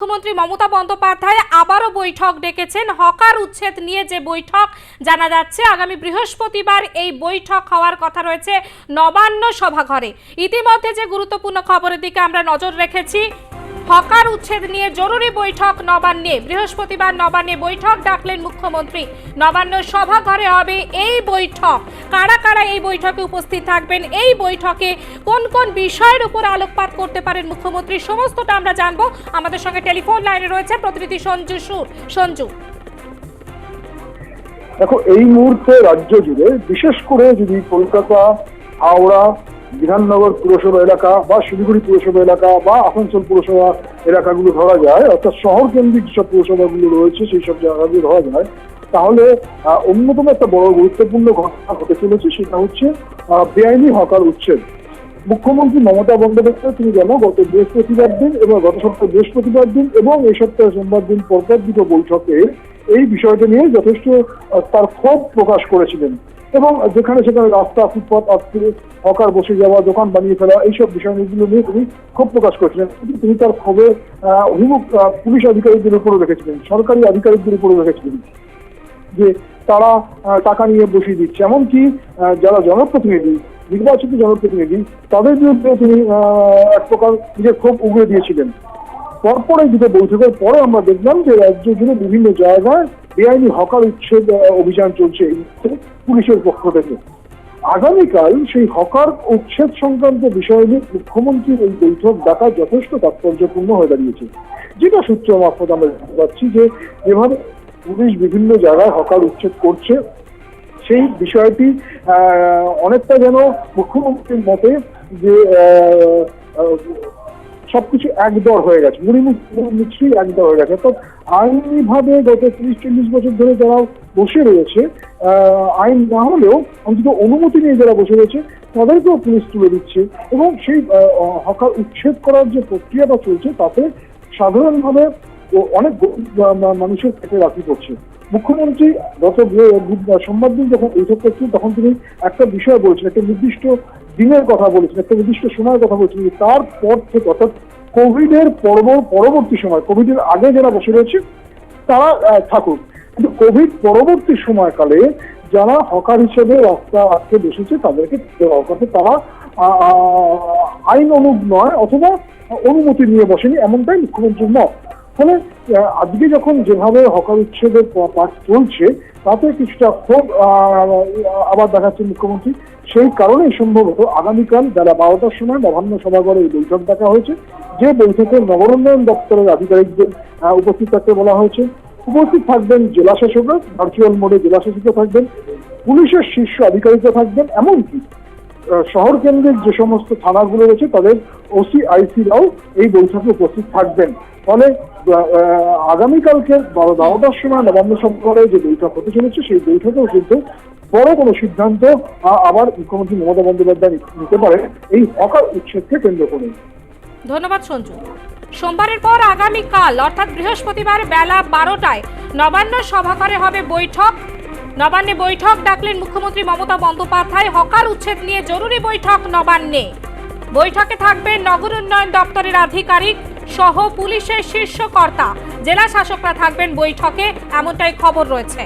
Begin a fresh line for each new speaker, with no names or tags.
মুখ্যমন্ত্রী মমতা বন্দ্যোপাধ্যায় আবারও বৈঠক ডেকেছেন। হকার উচ্ছেদ নিয়ে যে বৈঠক, জানা যাচ্ছে আগামী বৃহস্পতিবার এই বৈঠক হওয়ার কথা রয়েছে নবান্ন সভাঘরে। ইতিমধ্যে যে গুরুত্বপূর্ণ খবরের দিকে আমরা নজর রেখেছি হকার উচ্ছেদ নিয়ে জরুরি বৈঠক নবান্নে। বৃহস্পতিবার নবান্নে বৈঠক ডাকলেন মুখ্যমন্ত্রী। নবান্ন সভাঘরে হবে এই বৈঠক। কারা কারা এই বৈঠকে উপস্থিত থাকবেন? এই বৈঠকে কোন কোন বিষয়ের উপর আলোকপাত করতে পারেন মুখ্যমন্ত্রী? সমস্তটা আমরা জানব। আমাদের সঙ্গে টেলিফোন লাইনে রয়েছে প্রতিনিধি সঞ্জু সুর। সঞ্জু।
দেখো, এই মুহূর্তে রাজ্য জুড়ে, বিশেষ করে যদি কলকাতা, হাওড়া বিধাননগর পুরসভা এলাকা বা শিলিগুড়ি পুরসভা এলাকা বা আসানসোল পুরসভা এলাকাগুলো ধরা যায়, অর্থাৎ শহর কেন্দ্রিক যেসব পুরসভাগুলো রয়েছে সেই সব জায়গাগুলো ধরা যায়। তাহলে অন্যতম একটা বড় গুরুত্বপূর্ণ ঘটনা ঘটে চলেছে, সেটা হচ্ছে বেআইনি হকার উচ্ছেদ। মুখ্যমন্ত্রী মমতা বন্দ্যোপাধ্যায়, তিনি যেন গত বৃহস্পতিবার দিন এবং গত সপ্তাহে বৃহস্পতিবার দিন এবং এই সপ্তাহে সোমবার দিন পরপর দুটো বৈঠকে এই বিষয়টা নিয়ে যথেষ্ট তার ক্ষোভ প্রকাশ করেছিলেন। এবং যেখানে সেখানে রাস্তা, ফুটপাত আটকে হকার বসে যাওয়া, দোকান বানিয়ে ফেলা, এইসব বিষয়গুলো নিয়ে তিনি ক্ষোভ প্রকাশ করেছিলেন। তিনি তার ক্ষোভে অভিমুখ পুলিশ আধিকারিকদের উপরও রেখেছিলেন, সরকারি আধিকারিকদের উপরও রেখেছিলেন যে তারা টাকা নিয়ে বসিয়ে দিচ্ছে। এমনকি যারা জনপ্রতিনিধি, নির্বাচিত জনপ্রতিনিধি, তাদের বিরুদ্ধে তিনি এক প্রকার নিজের ক্ষোভ উগড়ে দিয়েছিলেন। পরপরে দুটো বৈঠকের পরে আমরা দেখলাম যে রাজ্য জুড়ে বিভিন্ন জায়গায় বেআইনি হকার উচ্ছেদ অভিযান চলছে এই পুলিশের পক্ষ থেকে। আগামীকাল সেই হকার উচ্ছেদ সংক্রান্ত বিষয় নিয়ে মুখ্যমন্ত্রীর এই বৈঠক ডাকা যথেষ্ট তাৎপর্যপূর্ণ হয়ে দাঁড়িয়েছে। যেটা সূত্র মারফত আমরা জানতে পারছি যে, যেভাবে পুলিশ বিভিন্ন জায়গায় হকার উচ্ছেদ করছে, সেই বিষয়টি অনেকটা যেন মুখ্যমন্ত্রীর মতে যে সবকিছু একদর হয়ে গেছে। মুড়িমুখী একদর হয়ে গেছে। অর্থাৎ আইনিভাবে গত তিরিশ, চল্লিশ বছর ধরে যারা বসে রয়েছে আইন না হলেও অন্তত অনুমতি নিয়ে যারা বসে রয়েছে, তাদেরকেও পুলিশ তুলে দিচ্ছে এবং সেই হকার উচ্ছেদ করার যে প্রক্রিয়াটা চলছে, তাতে সাধারণভাবে অনেক মানুষের পেটে রাখি পড়ছে। মুখ্যমন্ত্রী গত সোমবার দিন যখন বৈঠক করছেন তখন তিনি একটা বিষয় বলেছেন, একটা নির্দিষ্ট দিনের কথা বলেছেন, একটা নির্দিষ্ট সময়ের কথা বলেছেন তারপর থেকে, অর্থাৎ কোভিড এর পর্ব, পরবর্তী সময় কোভিড এর আগে যারা বসে রয়েছে, তারা থাকুক। কিন্তু কোভিড পরবর্তী সময়কালে যারা হকার হিসেবে রাস্তা আটকে বসেছে, তাদেরকে দেওয়া তারা আইন অনুগ নয়, অথবা অনুমতি নিয়ে বসেনি, এমনটাই মুখ্যমন্ত্রীর মত। ফলে আজকে যখন যেভাবে হকার উচ্ছেদের পাঠ চলছে, তাতে কিছুটা ক্ষোভ আবার দেখাচ্ছে মুখ্যমন্ত্রী। সেই কারণেই সম্ভবত আগামীকাল বেলা বারোটার সময় নবান্ন সভাঘরে এই বৈঠক ডাকা হয়েছে। যে বৈঠকে নগরোন্নয়ন দপ্তরের আধিকারিকদের উপস্থিত থাকতে বলা হয়েছে। উপস্থিত থাকবেন জেলা শাসকরা ভার্চুয়াল মোডে জেলা শাসিত থাকবেন, পুলিশের শীর্ষ আধিকারিকরা থাকবেন, এমনকি শহর কেন্দ্রের যে সমস্ত থানাগুলো রয়েছে, তাদের ওসি আইসিরাও এই বৈঠকে উপস্থিত থাকবেন। ফলে আগামীকালকে বারো, বারোটার সময় নবান্ন সভা যে বৈঠক হতে চলেছে, সেই বৈঠকেও কিন্তু বড় কোনো সিদ্ধান্ত আবার মুখ্যমন্ত্রী মমতা বন্দ্যোপাধ্যায় নিতে পারে এই হকার উচ্ছেদকে কেন্দ্র করে।
ধন্যবাদ, সঞ্জু। সোমবারের পর আগামীকাল, অর্থাৎ বৃহস্পতিবার বেলা বারোটায় নবান্ন সভাঘরে হবে বৈঠক। নবান্নে বৈঠক ডাকলেন মুখ্যমন্ত্রী মমতা বন্দ্যোপাধ্যায়। হকার উচ্ছেদ নিয়ে জরুরি বৈঠক নবান্নে। বৈঠকে থাকবেন নগর উন্নয়ন দপ্তরের আধিকারিক সহ পুলিশের শীর্ষ কর্তা। জেলা শাসকরা থাকবেন বৈঠকে, এমনটাই খবর রয়েছে।